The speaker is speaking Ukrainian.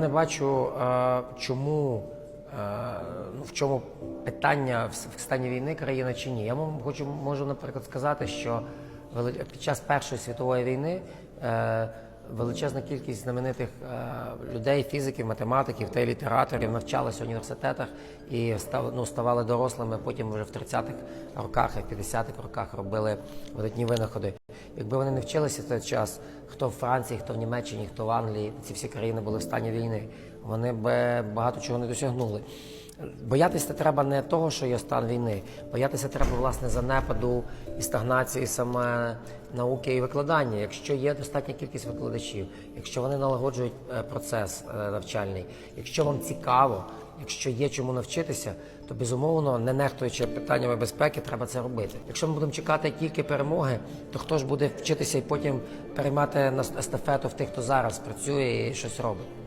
Не бачу, е, чому е, ну, в чому питання в стані війни країна чи ні. Я хочу можу, наприклад, сказати, що під час Першої світової війни е, величезна кількість знаменитих людей, фізиків, математиків та літераторів навчалися в університетах і ну, ставали дорослими. Потім вже в 30-х роках і в 50-х роках робили видатні винаходи. Якби вони не вчилися в той час, хто в Франції, хто в Німеччині, хто в Англії, ці всі країни були в стані війни, вони би багато чого не досягнули. Боятися треба не того, що є стан війни, боятися треба власне занепаду і стагнації саме науки і викладання. Якщо є достатня кількість викладачів, якщо вони налагоджують е, процес е, навчальний, якщо вам цікаво, якщо є чому навчитися, то безумовно, не нехтуючи питаннями безпеки, треба це робити. Якщо ми будемо чекати тільки перемоги, то хто ж буде вчитися і потім переймати на естафету в тих, хто зараз працює і щось робить?